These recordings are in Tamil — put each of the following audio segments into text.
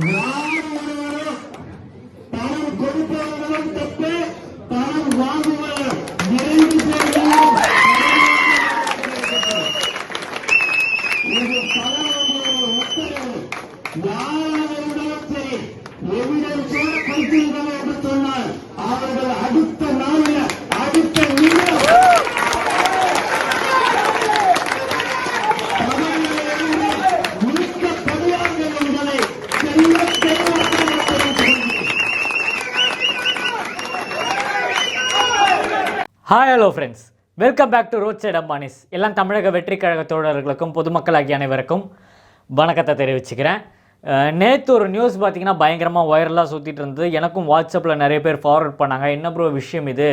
யார் ஒருவரும் hi hello friends welcome back to road side Ambanis எல்லாம் தமிழக வெற்றி கழக தோழர்களுக்கும் பொதுமக்களாகிய அனைவருக்கும் வணக்கத்தை தெரிவிச்சுக்கிறேன். நேற்று ஒரு நியூஸ் பார்த்தீங்கன்னா பயங்கரமாக வைரலாக சுற்றிட்டு இருந்தது. எனக்கும் வாட்ஸ்அப்பில் நிறைய பேர் ஃபார்வர்ட் பண்ணாங்க. என்ன ப்ரோ விஷயம் இது?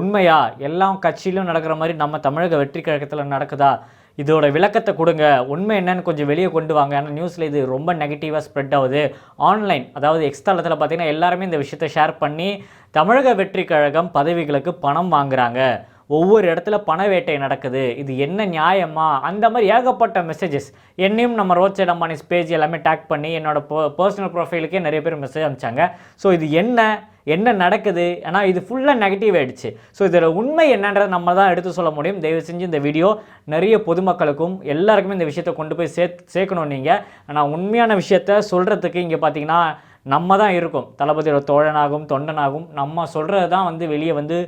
உண்மையா? எல்லாம் கட்சியிலும் நடக்கிற மாதிரி நம்ம தமிழக வெற்றி கழகத்தில் நடக்குதா? இதோட விளக்கத்தை கொடுங்க. உண்மை என்னன்னு கொஞ்சம் வெளியே கொண்டு வாங்க. ஏன்னா நியூஸில் இது ரொம்ப நெகட்டிவாக ஸ்ப்ரெட் ஆகுது. ஆன்லைன் அதாவது எக்ஸ்தலத்தில் பார்த்தீங்கன்னா எல்லாருமே இந்த விஷயத்தை ஷேர் பண்ணி தமிழக வெற்றி கழகம் பதவிகளுக்கு பணம் வாங்குறாங்க. ஒவ்வொரு இடத்துல பண வேட்டை நடக்குது. இது என்ன நியாயமா? அந்த மாதிரி ஏகப்பட்ட மெசேஜஸ் என்னையும் நம்ம ரோட் சைட் அம்பானிஸ் பேஜ் எல்லாமே டேக் பண்ணி என்னோட பர்சனல் ப்ரொஃபைலுக்கே நிறைய பேர் மெசேஜ் அனுப்பிச்சாங்க. ஸோ இது என்ன? என்ன நடக்குது? ஏன்னா இது ஃபுல்லாக நெகட்டிவ் ஆகிடுச்சு ஸோ இதில் உண்மை என்னன்றதை நம்ம தான் எடுத்து சொல்ல முடியும். தயவு செஞ்சு இந்த வீடியோ நிறைய பொதுமக்களுக்கும் எல்லாருக்குமே இந்த விஷயத்தை கொண்டு போய் சே சேர்க்கணும் நீங்கள் ஆனால் உண்மையான விஷயத்த சொல்கிறதுக்கு இங்கே பார்த்தீங்கன்னா நம்ம தான் இருக்கோம். தளபதியோட தோழனாகும் தொண்டனாகும். நம்ம சொல்கிறது தான் வந்து வெளியே வந்து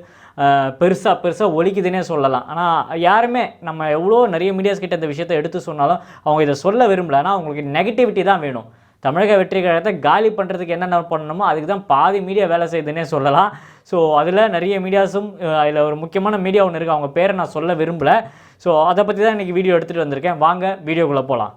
பெருசாக பெருசாக ஒலிக்குதுன்னே சொல்லலாம். ஆனால் யாருமே நம்ம எவ்வளோ நிறைய மீடியாஸ் கிட்ட இந்த விஷயத்தை எடுத்து சொன்னாலும் அவங்க இதை சொல்ல விரும்பல. ஆனால் அவங்களுக்கு நெகட்டிவிட்டி தான் வேணும். தமிழக வெற்றி கழகத்தை காலி பண்ணுறதுக்கு என்னென்ன பண்ணணுமோ அதுக்கு தான் பாதி மீடியா வேலை செய்யுதுன்னே சொல்லலாம். ஸோ அதில் நிறைய மீடியாஸும் அதில் ஒரு முக்கியமான மீடியா ஒன்று இருக்குது அவங்க பேரை நான் சொல்ல விரும்பலை. ஸோ அதை பற்றி தான் இன்றைக்கி வீடியோ எடுத்துகிட்டு வந்திருக்கேன். வாங்க வீடியோக்குள்ளே போகலாம்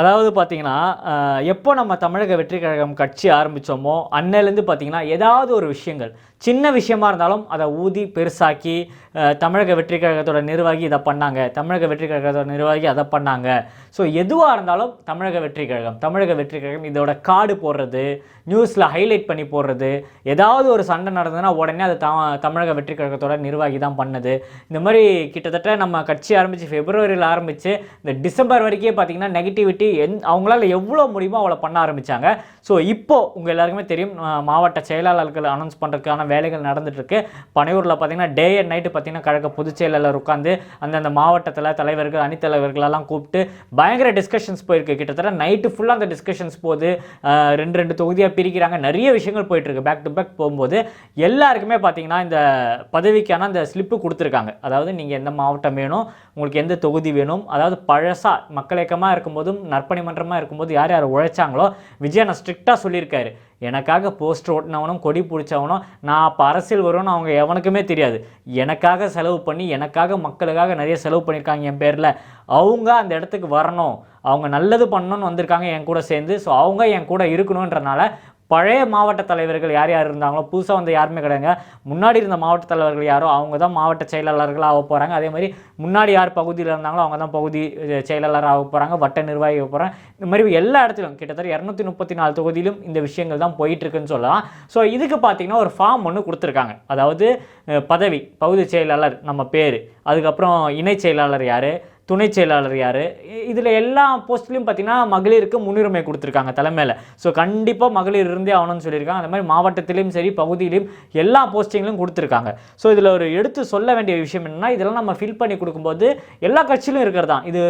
அதாவது பார்த்தீங்கன்னா எப்போ நம்ம தமிழக வெற்றி கழகம் கட்சி ஆரம்பித்தோமோ அன்னையிலேருந்து பார்த்தீங்கன்னா ஏதாவது ஒரு விஷயங்கள் சின்ன விஷயமா இருந்தாலும் அதை ஊதி பெருசாக்கி தமிழக வெற்றி கழகத்தோட நிர்வாகி இதை பண்ணாங்க தமிழக வெற்றி கழகத்தோட நிர்வாகி அதை பண்ணாங்க. ஸோ எதுவாக இருந்தாலும் தமிழக வெற்றி கழகம் தமிழக வெற்றி கழகம் இதோட காடு போடுறது நியூஸில் ஹைலைட் பண்ணி போடுறது. ஏதாவது ஒரு சண்டை நடந்ததுன்னா உடனே அது த- தமிழக வெற்றி கழகத்தோட நிர்வாகி தான் பண்ணது. இந்த மாதிரி கிட்டத்தட்ட நம்ம கட்சி ஆரம்பித்து ஃபெப்ரவரியில் ஆரம்பித்து இந்த டிசம்பர் வரைக்கும் பார்த்தீங்கன்னா நெகட்டிவிட்டி எந் அவங்களால எவ்வளோ முடியுமோ அவ்வளோ பண்ண ஆரம்பித்தாங்க ஸோ இப்போது உங்கள் எல்லாருக்குமே தெரியும் மாவட்ட செயலாளர்கள் அனௌன்ஸ் பண்ணுறதுக்கான வேலைகள் நடந்துகிட்ருக்கு பனையூரில் பார்த்தீங்கன்னா டே அண்ட் நைட்டு பார்த்தீங்கன்னா கழக பொதுச் செயலாளர் உட்காந்து அந்தந்த மாவட்டத்தில் தலைவர்கள் அணித்தலைவர்களெல்லாம் கூப்பிட்டு பயங்கர டிஸ்கஷன்ஸ் போயிருக்கு. கிட்டத்தட்ட நைட்டு ஃபுல்லாக அந்த டிஸ்கஷன்ஸ் போகுது. ரெண்டு ரெண்டு தொகுதியாக பிரிக்கிறாங்க. நிறைய விஷயங்கள் போயிட்டுருக்கு. பேக் டு பேக் போகும்போது எல்லாருக்குமே பார்த்தீங்கன்னா இந்த பதவிக்கான அந்த ஸ்லிப்பு கொடுத்துருக்காங்க. அதாவது நீங்கள் எந்த மாவட்டம் வேணும் உங்களுக்கு எந்த தொகுதி வேணும் அதாவது பழசாக மக்கள் இயக்கமாக இருக்கும்போதும் நற்பணி மன்றமாக இருக்கும்போது யார் யார் உழைச்சாங்களோ விஜய் நான் ஸ்ட்ரிக்டாக சொல்லியிருக்காரு. எனக்காக போஸ்டர் ஓட்டினவனும் கொடி பிடிச்சவனும் நான் அப்போ அரசியல் வரும்னு அவங்க எவனுக்குமே தெரியாது. எனக்காக செலவு பண்ணி எனக்காக மக்களுக்காக நிறைய செலவு பண்ணியிருக்காங்க என் பேரில். அவங்க அந்த இடத்துக்கு வரணும். அவங்க நல்லது பண்ணணும்னு வந்திருக்காங்க என் கூட சேர்ந்து. ஸோ அவங்க என் கூட இருக்கணுன்றனால பழைய மாவட்ட தலைவர்கள் யார் யார் இருந்தாங்களோ புதுசாக வந்து யாருமே கிடையாங்க முன்னாடி இருந்த மாவட்ட தலைவர்கள் யாரோ அவங்க தான் மாவட்ட செயலாளர்களாக ஆக போகிறாங்க அதே மாதிரி முன்னாடி யார் பகுதியில் இருந்தாங்களோ அவங்க தான் பகுதி செயலாளராக ஆக போகிறாங்க வட்ட நிர்வாகி போகிறாங்க இந்த மாதிரி எல்லா இடத்துலையும் கிட்டத்தட்ட இரநூத்தி முப்பத்தி நாலு தொகுதியிலும் இந்த விஷயங்கள் தான் போயிட்டுருக்குன்னு சொல்லலாம். ஸோ இதுக்கு பார்த்தீங்கன்னா ஒரு ஃபார்ம் ஒன்று கொடுத்துருக்காங்க. அதாவது பதவி பகுதி செயலாளர் நம்ம பேர். அதுக்கப்புறம் இணை செயலாளர் யார்? துணை செயலாளர் யார்? இதில் எல்லா போஸ்ட்லையும் பார்த்தீங்கன்னா மகளிருக்கு முன்னுரிமை கொடுத்துருக்காங்க தலைமையில். ஸோ கண்டிப்பாக மகளிர் இருந்தே ஆகணும்னு சொல்லியிருக்காங்க. அந்த மாதிரி மாவட்டத்திலையும் சரி பகுதியிலையும் எல்லா போஸ்டிங்லையும் கொடுத்துருக்காங்க. ஸோ இதில் ஒரு எடுத்து சொல்ல வேண்டிய விஷயம் என்னன்னா இதெல்லாம் நம்ம ஃபில் பண்ணி கொடுக்கும்போது எல்லா கட்சியிலும் இருக்கிறது? தான் இது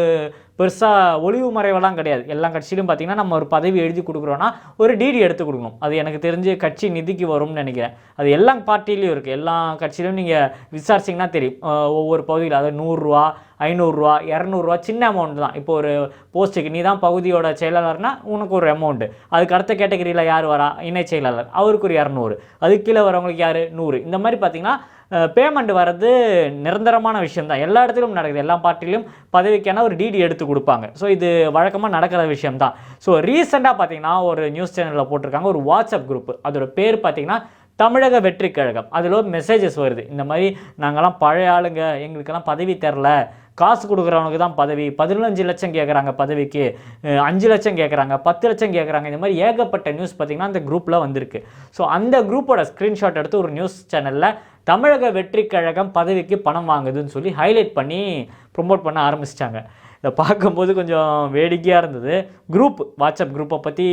பெருசாக ஒளிவு மறைவெல்லாம் கிடையாது. எல்லா கட்சியிலும் பார்த்தீங்கன்னா நம்ம ஒரு பதவி எழுதி கொடுக்குறோன்னா ஒரு டிடி எடுத்து கொடுக்கணும். அது எனக்கு தெரிஞ்சு கட்சி நிதிக்கு வரும்னு நினைக்கிறேன். அது எல்லா பார்ட்டிலையும் இருக்குது எல்லா கட்சியிலும் நீங்கள் விசாரிச்சிங்கன்னா தெரியும். ஒவ்வொரு பகுதியில் அதாவது நூறுரூவா ஐநூறுரூவா இரநூறுவா சின்ன அமௌண்ட் தான். இப்போ ஒரு போஸ்ட்டுக்கு நீ தான் பகுதியோட செயலாளர்னா உனக்கு ஒரு அமௌண்ட்டு அதுக்கு அடுத்த கேட்டகரியில் யார் வரா? இணை செயலாளர். அவருக்கு ஒரு இரநூறு. அதுக்கு கீழே வரவங்களுக்கு யார்? நூறு. இந்த மாதிரி பார்த்தீங்கன்னா பேமெண்ட் வர்றது நிரந்தரமான விஷயம் தான் எல்லா இடத்துலையும் நடக்குது. எல்லா பார்ட்டிலையும் பதவிக்கான ஒரு டிடி எடுத்து கொடுப்பாங்க. ஸோ இது வழக்கமாக நடக்கிற விஷயம் தான் ஸோ ரீசெண்டாக பார்த்தீங்கன்னா ஒரு நியூஸ் சேனலில் போட்டிருக்காங்க. ஒரு வாட்ஸ்அப் குரூப் அதோட பேர் பார்த்தீங்கன்னா தமிழக வெற்றி கழகம். அதில் ஒரு மெசேஜஸ் வருது. இந்த மாதிரி நாங்கள்லாம் பழைய ஆளுங்க. எங்களுக்கெல்லாம் பதவி தரல. காசு கொடுக்குறவனுக்கு தான் பதவி. பதினஞ்சு லட்சம் கேட்குறாங்க பதவிக்கு. அஞ்சு லட்சம் கேட்குறாங்க பத்து லட்சம் கேட்குறாங்க இந்த மாதிரி ஏகப்பட்ட நியூஸ் பார்த்திங்கன்னா அந்த குரூப்பில் வந்திருக்கு. ஸோ அந்த குரூப்போட ஸ்க்ரீன்ஷாட் எடுத்து ஒரு நியூஸ் சேனலில் தமிழக வெற்றி கழகம் பதவிக்கு பணம் வாங்குதுன்னு சொல்லி ஹைலைட் பண்ணி ப்ரொமோட் பண்ண ஆரம்பிச்சிட்டாங்க. இதை பார்க்கும்போது கொஞ்சம் வேடிக்கையாக இருந்தது. குரூப் வாட்ஸ்அப் குரூப்பை பற்றி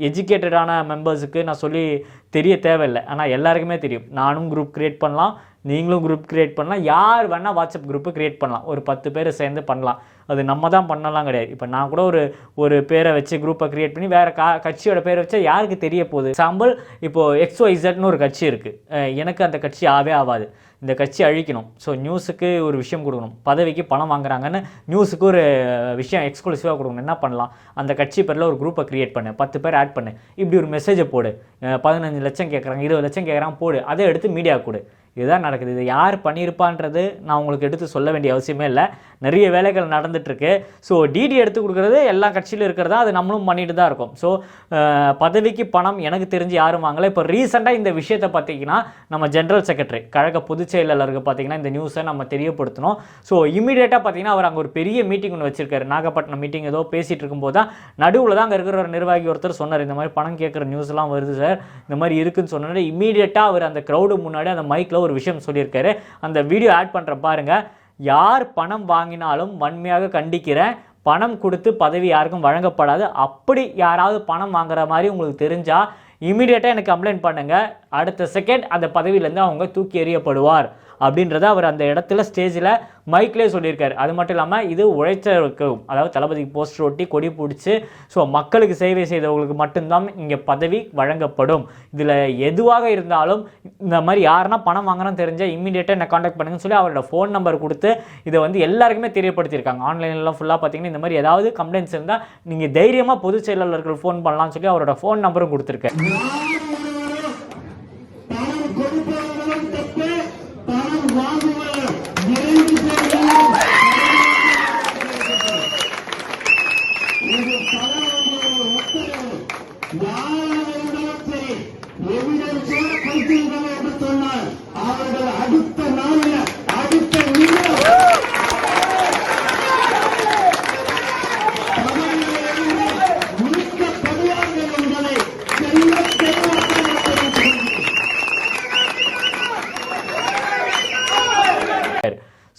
எஜுகேட்டடான மெம்பர்ஸுக்கு நான் சொல்லி தெரிய தேவையில்லை. ஆனால் எல்லாருக்குமே தெரியும். நானும் குரூப் க்ரியேட் பண்ணலாம். நீங்களும் குரூப் க்ரியேட் பண்ணலாம். யார் வேணால் வாட்ஸ்அப் குரூப்பு க்ரியேட் பண்ணலாம். ஒரு பத்து பேர் சேர்ந்து பண்ணலாம். அது நம்ம தான் பண்ணலாம் கிடையாது. இப்போ நான் கூட ஒரு ஒரு பேரை வச்சு குரூப்பை க்ரியேட் பண்ணி வேறு கா கட்சியோட பேரை வச்சா யாருக்கு தெரிய போகுது? எக்ஸாம்பிள் இப்போது எக்ஸ்ஒய்சட்னு ஒரு கட்சி இருக்குது எனக்கு அந்த கட்சி ஆவே ஆகாது இந்த கட்சி அழிக்கணும். ஸோ நியூஸுக்கு ஒரு விஷயம் கொடுக்கணும். பதவிக்கு பணம் வாங்குறாங்கன்னு நியூஸுக்கு ஒரு விஷயம் எக்ஸ்க்ளூசிவாக கொடுக்கணும். என்ன பண்ணலாம்? அந்த கட்சி பேரில் ஒரு குரூப்பை க்ரியேட் பண்ணு. பத்து பேர் ஆட் பண்ணு. இப்படி ஒரு மெசேஜை போடு. பதினஞ்சு லட்சம் கேட்குறாங்க இருபது லட்சம் கேட்குறாங்க போடு. அதை எடுத்து மீடியா கொடு. இதுதான் நடக்குது. இது யார் பண்ணியிருப்பான்றது நான் உங்களுக்கு எடுத்து சொல்ல வேண்டிய அவசியமே இல்லை. நிறைய வேலைகள் நடந்துட்டுருக்கு. ஸோ டிடி எடுத்து கொடுக்குறது எல்லா கட்சியிலும் இருக்கிறதா? அது நம்மளும் பண்ணிட்டு தான் இருக்கோம் ஸோ பதவிக்கு பணம் எனக்கு தெரிஞ்சு யாரும் வாங்கலை. இப்போ ரீசெண்டாக இந்த விஷயத்தை பார்த்தீங்கன்னா நம்ம ஜென்ரல் செக்ரட்டரி கழக பொதுச் செயலாளருக்கு பார்த்தீங்கன்னா இந்த நியூஸை நம்ம தெரியப்படுத்தணும். ஸோ இமீடியட்டாக பார்த்தீங்கன்னா அவர் அங்கே ஒரு பெரிய மீட்டிங் ஒன்று வச்சிருக்காரு. நாகப்பட்டினம் மீட்டிங் ஏதோ பேசிகிட்டு இருக்கும்போது தான் நடுவில் தான் அங்கே இருக்கிற ஒரு நிர்வாகி ஒருத்தர் சொன்னார். இந்த மாதிரி பணம் கேட்குற நியூஸ்லாம் வருது சார் இந்த மாதிரி இருக்குன்னு சொன்னோன்னே இமீடியட்டாக அவர் அந்த க்ரௌடு முன்னாடி அந்த மைக்கில் ஒரு விஷயம் சொல்லியிருக்காரு. அந்த வீடியோ ஆட் பண்ணுற பாருங்கள் யார் பணம் வாங்கினாலும் வன்மையாக கண்டிக்கிறேன் பணம் கொடுத்து பதவி யாருக்கும் வழங்கப்படாது. அப்படி யாராவது பணம் வாங்குற மாதிரி உங்களுக்கு தெரிஞ்சால் இமீடியட்டாக எனக்கு கம்ப்ளைண்ட் பண்ணுங்கள் அடுத்த செகண்ட் அந்த பதவியிலேருந்து அவங்க தூக்கி எறியப்படுவார். அப்படின்றத அவர் அந்த இடத்துல ஸ்டேஜில் மைக்லேயே சொல்லியிருக்காரு. அது மட்டும் இல்லாமல் இது உழைச்சவருக்கும் அதாவது தளபதிக்கு போஸ்டர் ஒட்டி கொடி பிடிச்சி ஸோ மக்களுக்கு சேவை செய்தவங்களுக்கு மட்டும்தான் இங்கே பதவி வழங்கப்படும். இதில் எதுவாக இருந்தாலும் இந்த மாதிரி யாருன்னா பணம் வாங்குறோன்னு தெரிஞ்சால் இமீடியட்டாக என்ன காண்டாக்ட் பண்ணுங்கன்னு சொல்லி அவரோட ஃபோன் நம்பர் கொடுத்து இதை வந்து எல்லாருக்குமே தெரியப்படுத்தியிருக்காங்க. ஆன்லைன்லாம் ஃபுல்லாக பார்த்தீங்கன்னா இந்த மாதிரி ஏதாவது கம்ப்ளைண்ட்ஸ் இருந்தால் நீங்கள் தைரியமாக பொதுச் செயலாளர்கள் ஃபோன் பண்ணலாம்னு சொல்லி அவரோட ஃபோன் நம்பரும் கொடுத்துருக்கேன்.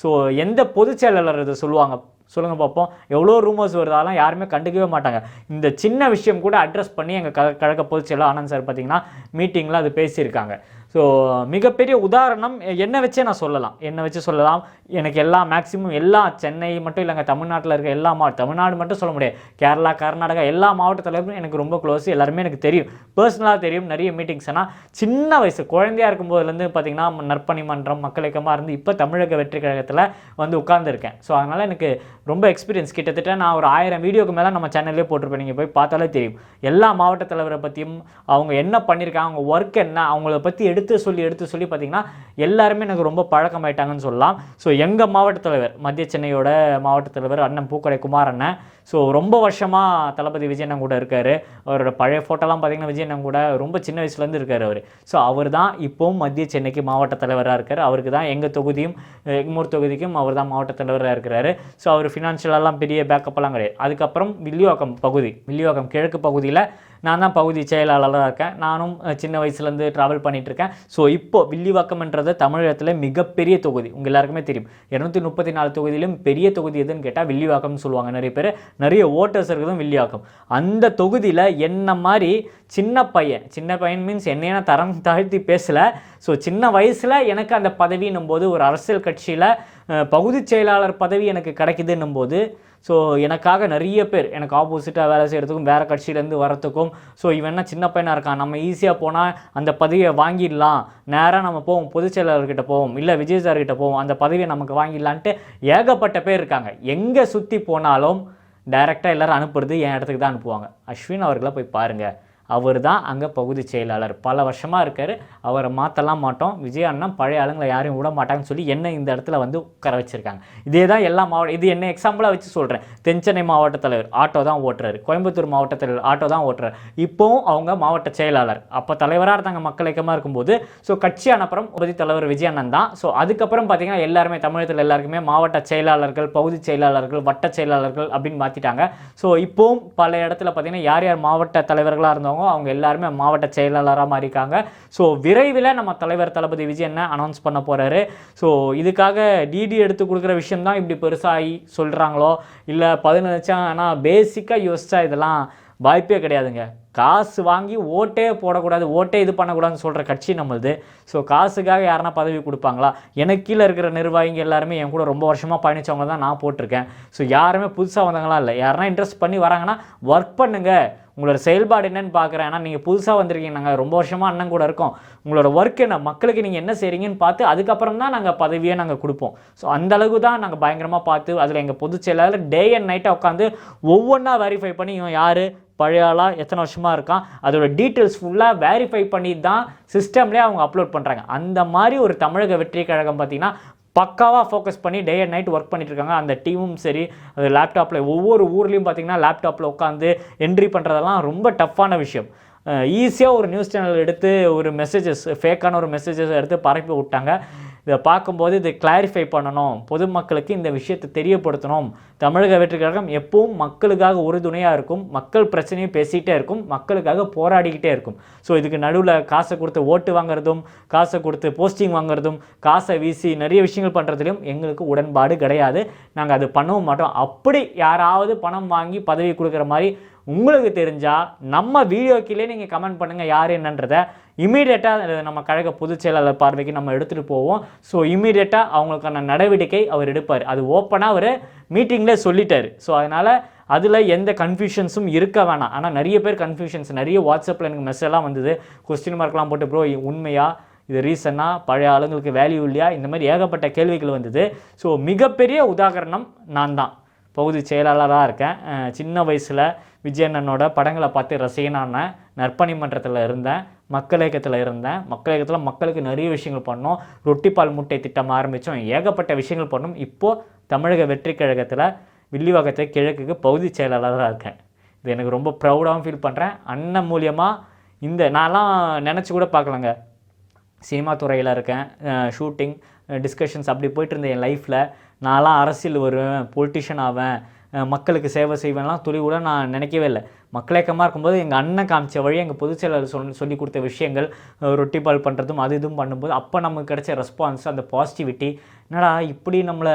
ஸோ எந்த பொதுச் செயலாளர் இதை சொல்லுவாங்க? சொல்லுங்கள் பார்ப்போம். எவ்வளோ ரூமர்ஸ் வருதாலாம் யாருமே கண்டுக்கவே மாட்டாங்க. இந்த சின்ன விஷயம் கூட அட்ரஸ் பண்ணி எங்கள் க கழக பொதுச் செயலாளர் ஆனந்த் சார் பார்த்தீங்கன்னா மீட்டிங்கில் அது பேசியிருக்காங்க. ஸோ மிகப்பெரிய உதாரணம் என்னை வச்சே நான் சொல்லலாம். என்னை வச்சு சொல்லலாம்? எனக்கு எல்லா மேக்ஸிமம் எல்லா சென்னை மட்டும் இல்லைங்க தமிழ்நாட்டில் இருக்க எல்லா மாவட்டம் தமிழ்நாடு மட்டும் சொல்ல முடியாது. கேரளா கர்நாடகா எல்லா மாவட்ட தலைவரும் எனக்கு ரொம்ப க்ளோஸ் எல்லாருமே எனக்கு தெரியும். பர்சனலாக தெரியும் நிறைய மீட்டிங்ஸ் ஆனால் சின்ன வயசு குழந்தையா இருக்கும்போதுலேருந்து பார்த்திங்கன்னா நற்பணி மன்றம் மக்கள் இயக்கமாக இருந்து இப்போ தமிழக வெற்றி கழகத்தில் வந்து உட்கார்ந்துருக்கேன். ஸோ அதனால் எனக்கு ரொம்ப எக்ஸ்பீரியன்ஸ் கிட்டத்தட்ட நான் ஒரு ஆயிரம் வீடியோக்கு மேலே நம்ம சேனல்லே போட்டிருப்பேன். நீங்கள் போய் பார்த்தாலே தெரியும். எல்லா மாவட்ட தலைவரை பற்றியும் அவங்க என்ன பண்ணியிருக்காங்க அவங்க ஒர்க் என்ன அவங்கள பற்றி எடுத்து சொல்லி எடுத்து சொல்லி பார்த்தீங்கன்னா எல்லாருமே எனக்கு ரொம்ப பழக்கமாயிட்டாங்கன்னு சொல்லலாம். ஸோ எங்கள் மாவட்ட தலைவர் மத்திய சென்னையோட மாவட்ட தலைவர் அண்ணன் பூக்கடை குமார் அண்ணன் ஸோ ரொம்ப வருஷமாக தளபதி விஜயண்ணன் கூட இருக்கார். அவரோட பழைய ஃபோட்டோலாம் பார்த்தீங்கன்னா விஜயண்ணன் கூட ரொம்ப சின்ன வயசுலேருந்து இருக்கார் அவர். ஸோ அவர் தான் இப்போவும் மத்திய சென்னைக்கு மாவட்ட தலைவராக இருக்கார். அவருக்கு தான் எங்கள் தொகுதியும் எக்மூர் தொகுதிக்கும் அவர் தான் மாவட்ட தலைவராக இருக்கிறாரு. ஸோ அவர் ஃபினான்ஷியலெல்லாம் பெரிய பேக்கப்பெல்லாம் கிடையாது. அதுக்கப்புறம் வில்லிவாக்கம் பகுதி வில்லிவாக்கம் கிழக்கு பகுதியில் நான் தான் பகுதி செயலாளராக இருக்கேன். நானும் சின்ன வயசுலேருந்து ட்ராவல் பண்ணிகிட்ருக்கேன் ஸோ இப்போ வில்லிவாக்கம்ன்றது தமிழகத்தில் மிகப்பெரிய தொகுதி. உங்கள் எல்லாருக்குமே தெரியும். இரநூத்தி முப்பத்தி நாலு தொகுதியிலும் பெரிய தொகுதி எதுன்னு கேட்டால் வில்லிவாக்கம்னு சொல்லுவாங்க நிறைய பேர். நிறைய ஓட்டர்ஸ் இருக்கிறதும் வில்லிவாக்கம். அந்த தொகுதியில் என்ன மாதிரி சின்ன பையன் சின்ன பையன் மீன்ஸ் என்னையான தரம் தாழ்த்தி பேசலை. ஸோ சின்ன வயசில் எனக்கு அந்த பதவின்னும் போது ஒரு அரசியல் கட்சியில் பகுதி செயலாளர் பதவி எனக்கு கிடைக்குதுன்னும் போது ஸோ எனக்காக நிறைய பேர் எனக்கு ஆப்போசிட்டாக வேலை செய்கிறதுக்கும் வேறு கட்சியிலேருந்து வரத்துக்கும் ஸோ இவன் என்ன சின்ன பையனாக இருக்கான் நம்ம ஈஸியாக போனால் அந்த பதவியை வாங்கிடலாம். நேராக நம்ம போவோம் பொதுச் செயலாளர்கிட்ட போவோம் இல்லை விஜய் சார்கிட்ட போவோம் அந்த பதவியை நமக்கு வாங்கிடலான்ட்டு ஏகப்பட்ட பேர் இருக்காங்க. எங்கே சுற்றி போனாலும் டைரெக்டாக எல்லாரும் அனுப்புறது என் இடத்துக்கு தான் அனுப்புவாங்க. அஸ்வின் அவர்களை போய் பாருங்கள் அவர் தான் அங்கே பகுதி செயலாளர். பல வருஷமாக இருக்கார். அவரை மாற்றலாம் மாட்டோம். விஜய் அண்ணன் பழைய ஆளுங்களை யாரையும் விட மாட்டாங்கன்னு சொல்லி என்ன இந்த இடத்துல வந்து உட்கார வச்சிருக்காங்க. இதே தான் எல்லா மாவட்டம் இது என்ன எக்ஸாம்பிளாக வச்சு சொல்கிறேன் தென்சென்னை மாவட்ட தலைவர் ஆட்டோ தான் ஓட்டுறாரு. கோயம்புத்தூர் மாவட்ட தலைவர் ஆட்டோ தான் ஓட்டுறாரு. இப்போவும் அவங்க மாவட்ட செயலாளர். அப்போ தலைவராக இருந்தாங்க மக்கள் இயக்கமாக இருக்கும்போது. ஸோ கட்சி அனுப்புறம் உபதி தலைவர் விஜய் அண்ணன் தான். ஸோ அதுக்கப்புறம் பார்த்தீங்கன்னா எல்லாருமே தமிழகத்தில் எல்லாருக்குமே மாவட்ட செயலாளர்கள் பகுதி செயலாளர்கள் வட்ட செயலாளர்கள் அப்படின்னு மாற்றிட்டாங்க ஸோ இப்போவும் பல இடத்துல பார்த்தீங்கன்னா யார் யார் மாவட்ட தலைவர்களாக இருந்தவங்க இருந்தவங்க அவங்க எல்லாருமே மாவட்ட செயலாளராக மாறிக்காங்க ஸோ விரைவில் நம்ம தலைவர் தளபதி விஜய் என்ன அனௌன்ஸ் பண்ண போகிறாரு ஸோ இதுக்காக டிடி எடுத்து கொடுக்குற விஷயம் தான் இப்படி பெருசாகி சொல்கிறாங்களோ இல்லை பதினஞ்சு லட்சம் ஆனால் பேசிக்காக யோசிச்சா இதெல்லாம் வாய்ப்பே கிடையாதுங்க. காசு வாங்கி ஓட்டே போடக்கூடாது ஓட்டே இது பண்ணக்கூடாதுன்னு சொல்கிற கட்சி நம்மளுது. ஸோ காசுக்காக யாருன்னா பதவி கொடுப்பாங்களா? எனக்கு கீழே இருக்கிற நிர்வாகிங்க எல்லாருமே என் கூட ரொம்ப வருஷமாக பயணித்தவங்க தான் நான் போட்டிருக்கேன். ஸோ யாருமே புதுசாக வந்தவங்களாம் இல்லை. யாருனா இன்ட்ரெஸ்ட் பண்ணி வராங்கன்னா ஒர்க் பண்ணுங்கள் உங்களோட செயல்பாடு என்னன்னு பார்க்குறேன். ஏன்னா நீங்கள் புதுசாக வந்திருக்கீங்க. நாங்கள் ரொம்ப வருஷமாக அண்ணன் கூட இருக்கோம். உங்களோட ஒர்க் என்ன மக்களுக்கு நீங்கள் என்ன செய்கிறீங்கன்னு பார்த்து அதுக்கப்புறம் தான் நாங்கள் பதவியே நாங்கள் கொடுப்போம். ஸோ அந்த தான் நாங்கள் பயங்கரமாக பார்த்து அதில் எங்கள் பொதுச் செயலாளர் டே அண்ட் நைட்டாக உட்காந்து ஒவ்வொன்றா வெரிஃபை பண்ணி இவன் யார் பழைய ஆளாக எத்தனை வருஷமாக இருக்கான் அதோட டீட்டெயில்ஸ் ஃபுல்லாக வேரிஃபை பண்ணி தான் சிஸ்டம்லேயே அவங்க அப்லோட் பண்ணுறாங்க அந்த மாதிரி ஒரு தமிழக வெற்றி கழகம் பார்த்தீங்கன்னா பக்காவாக ஃபோக்கஸ் பண்ணி டே அண்ட் நைட் ஒர்க் பண்ணிட்டு இருக்காங்க. அந்த டீமும் சரி அது லேப்டாப்பில் ஒவ்வொரு ஊர்லேயும் பார்த்திங்கன்னா லேப்டாப்பில் உட்காந்து என்ட்ரி பண்ணுறதெல்லாம் ரொம்ப டஃப்பான விஷயம். ஈஸியாக ஒரு நியூஸ் சேனல் எடுத்து ஒரு மெசேஜஸ் ஃபேக்கான ஒரு மெசேஜஸ் எடுத்து பரப்பி விட்டாங்க. இதை பார்க்கும்போது இதை கிளாரிஃபை பண்ணணும். பொதுமக்களுக்கு இந்த விஷயத்தை தெரியப்படுத்தணும். தமிழக வெற்றி கழகம் எப்பவும் மக்களுக்காக உறுதுணையாக இருக்கும். மக்கள் பிரச்சனையும் பேசிக்கிட்டே இருக்கும். மக்களுக்காக போராடிக்கிட்டே இருக்கும். ஸோ இதுக்கு நடுவில் காசை கொடுத்து ஓட்டு வாங்குறதும் காசை கொடுத்து போஸ்டிங் வாங்குறதும் காசை வீசி நிறைய விஷயங்கள் பண்ணுறதுலையும் எங்களுக்கு உடன்பாடு கிடையாது. நாங்கள் அது பண்ணவும் மாட்டோம். அப்படி யாராவது பணம் வாங்கி பதவி கொடுக்குற மாதிரி உங்களுக்கு தெரிஞ்சால் நம்ம வீடியோக்கிலே நீங்கள் கமெண்ட் பண்ணுங்கள் யார் என்னன்றதை. இமீடியட்டாக நம்ம கழக பொதுச் செயலாளர் பார்வைக்கு நம்ம எடுத்துகிட்டு போவோம். ஸோ இமீடியட்டாக அவங்களுக்கான நடவடிக்கை அவர் எடுப்பார். அது ஓப்பனாக அவர் மீட்டிங்கில் சொல்லிட்டார். ஸோ அதனால் அதில் எந்த கன்ஃபியூஷன்ஸும் இருக்க வேணாம். ஆனால் நிறைய பேர் கன்ஃபியூஷன்ஸ் நிறைய வாட்ஸ்அப்பில் எனக்கு மெசேஜ்லாம் வந்தது. கொஸ்டின் மார்க்லாம் போட்டு ப்ரோ உண்மையா? இது ரீசனாக பழைய ஆளுங்களுக்கு வேல்யூ இல்லையா? இந்த மாதிரி ஏகப்பட்ட கேள்விகள் வந்தது. ஸோ மிகப்பெரிய உதாகரணம் நான் தான் பகுதி செயலாளராக இருக்கேன். சின்ன வயசில் விஜயண்ணனோட படங்களை பார்த்து ரசிகனான நற்பணி மன்றத்தில் இருந்தேன் மக்கள் இயக்கத்தில் இருந்தேன். மக்கள் இயக்கத்தில் மக்களுக்கு நிறைய விஷயங்கள் பண்ணோம். ரொட்டி பால் முட்டை திட்டம் ஆரம்பித்தோம். ஏகப்பட்ட விஷயங்கள் பண்ணோம். இப்போது தமிழக வெற்றி கழகத்தில் வில்லிவாக்கத்தை கிழக்குக்கு பகுதி செயலாளராக இருக்கேன். இது எனக்கு ரொம்ப ப்ரௌடாகவும் ஃபீல் பண்ணுறேன் அண்ணன் மூலியமாக இந்த நான்லாம் நினச்சி கூட பார்க்கலங்க. சினிமா துறையில் இருக்கேன். ஷூட்டிங் டிஸ்கஷன்ஸ் அப்படி போயிட்டு இருந்தேன் என் லைஃப்பில் நான்லாம் அரசியல் வருவேன் பொலிட்டிஷியன் ஆவேன். மக்களுக்கு சேவை செய்வேன்லாம் துளி கூட நான் நினைக்கவே இல்லை. மக்களேக்கமாக இருக்கும்போது எங்கள் அண்ணன் காமிச்ச வழி எங்கள் பொதுச் செயலாளர் சொல் சொல்லி கொடுத்த விஷயங்கள் ரொட்டி பால் பண்ணுறதும் அது இதுவும் பண்ணும்போது அப்போ நமக்கு கிடைச்ச ரெஸ்பான்ஸ் அந்த பாசிட்டிவிட்டி என்னடா இப்படி நம்மளை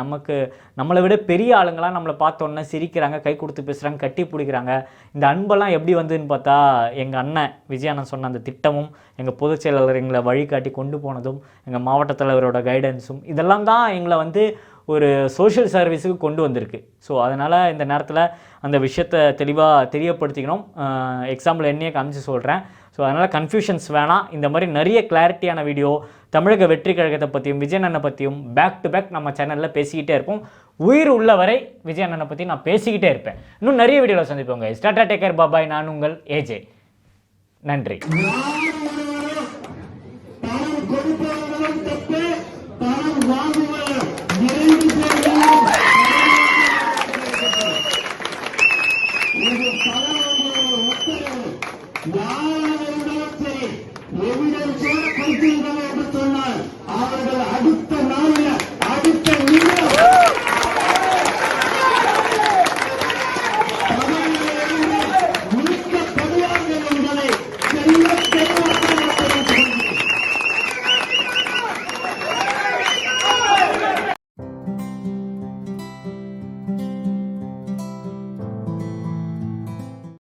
நமக்கு நம்மளை விட பெரிய ஆளுங்களாம் நம்மளை பார்த்தோன்னே சிரிக்கிறாங்க கை கொடுத்து பேசுகிறாங்க கட்டி பிடிக்கிறாங்க. இந்த அன்பெல்லாம் எப்படி வந்ததுன்னு பார்த்தா எங்கள் அண்ணன் விஜயானந்த் சொன்ன அந்த திட்டமும் எங்கள் பொதுச் செயலாளர் எங்களை வழிகாட்டி கொண்டு போனதும் எங்கள் மாவட்ட தலைவரோட கைடன்ஸும் இதெல்லாம் தான் எங்களை வந்து ஒரு சோஷியல் சர்வீஸுக்கு கொண்டு வந்திருக்கு. ஸோ அதனால் இந்த நேரத்தில் அந்த விஷயத்தை தெளிவாக தெரியப்படுத்திக்கணும். எக்ஸாம்பிள் என்னையே காமிச்சு சொல்கிறேன் ஸோ அதனால் கன்ஃபியூஷன்ஸ் வேணாம். இந்த மாதிரி நிறைய கிளாரிட்டியான வீடியோ தமிழக வெற்றி கழகத்தை பற்றியும் விஜயநண்ணை பற்றியும் பேக் டு பேக் நம்ம சேனலில் பேசிக்கிட்டே இருப்போம். உயிர் உள்ளவரை விஜயண்ணனை பற்றி நான் பேசிக்கிட்டே இருப்பேன். இன்னும் நிறைய வீடியோவில் சந்திப்போங்க ஸ்டாட்டா டேக்கர் பாபாய். நான் உங்கள் ஏஜே நன்றி.